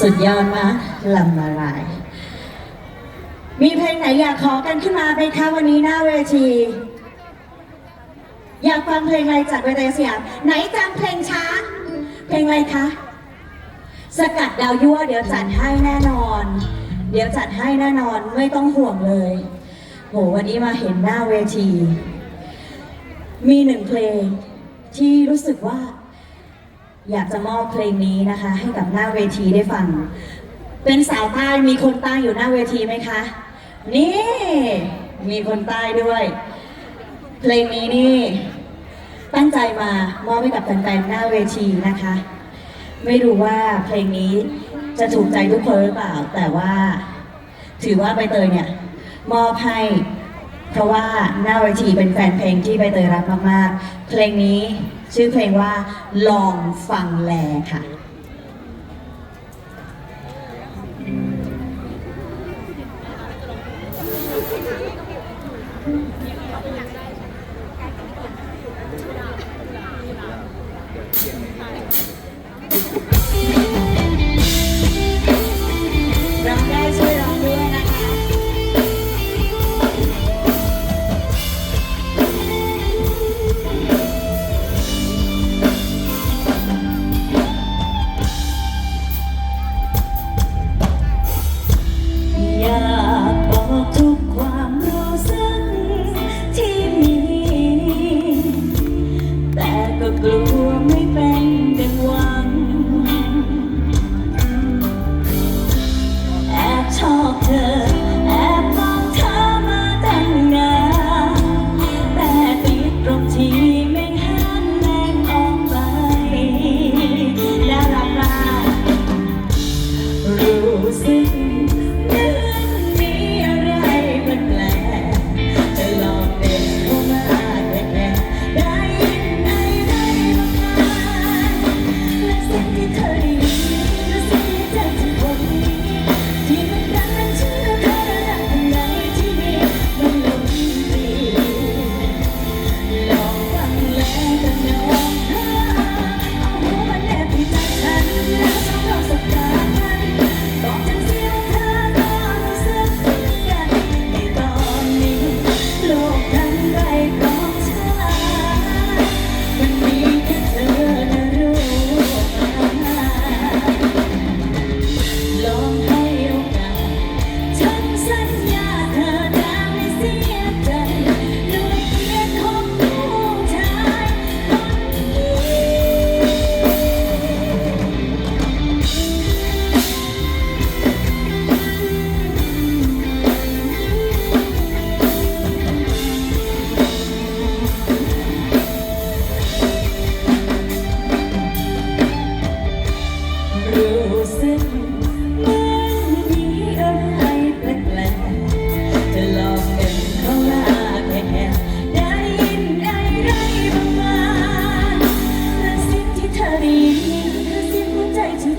สุดยอดมากลำละลาย มีเพลงไหนอยากขอกันขึ้นมาไหมคะวันนี้หน้าเวที อยากฟังเพลงอะไรจากเวทีสยามไหนจำเพลงช้า เพลงอะไรคะ สกัดดาวยั่วเดี๋ยวจัดให้แน่นอน เดี๋ยวจัดให้แน่นอนไม่ต้องห่วงเลยโหวันนี้มาเห็นหน้าเวที มีหนึ่งเพลงที่รู้สึกว่า อยากจะมอบเพลงนี้นะคะ ให้กับหน้าเวทีได้ฟัง เป็นสาวใต้มีคนใต้อยู่หน้าเวทีไหมคะ นี่ มีคนใต้ด้วย เพลงนี้นี่ ตั้งใจมามอบให้กับแฟนๆหน้าเวทีนะคะ ไม่รู้ว่าเพลงนี้จะถูกใจทุกคนหรือเปล่า แต่ว่า ถือว่าใบเตยเนี่ย มอบให้ เพราะว่าหน้าเวทีเป็นแฟนเพลงที่ใบเตยรักมากๆ เพลงนี้ ชื่อเพลงว่าลองฟังแลค่ะ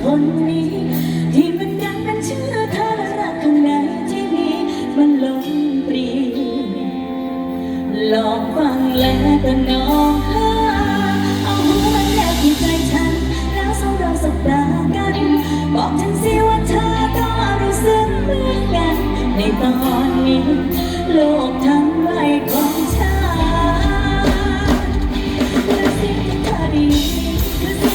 คนนี้ ที่มันดังเป็นชื่อเธอและรักข้างในที่มีมันลงปรีลองฟังแล้วก็น้องหาเอาหัวมันแนบที่ใจฉัน แล้วสองเราสบตากัน บอกฉันสิว่าเธอก็รู้สึกเหมือนกัน ในตอนนี้ โลกทั้งใบของฉันและสิ่งที่เธอด้ยินคือ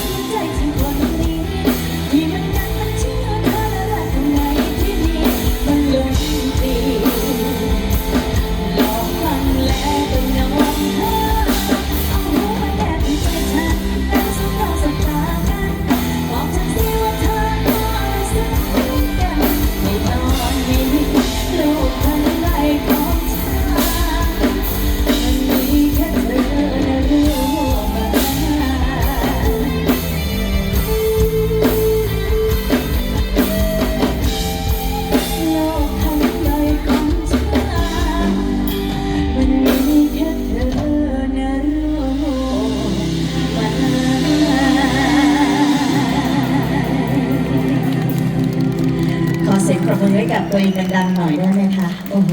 ตัวเองดังๆหน่อยได้ไหมคะ โอ้โห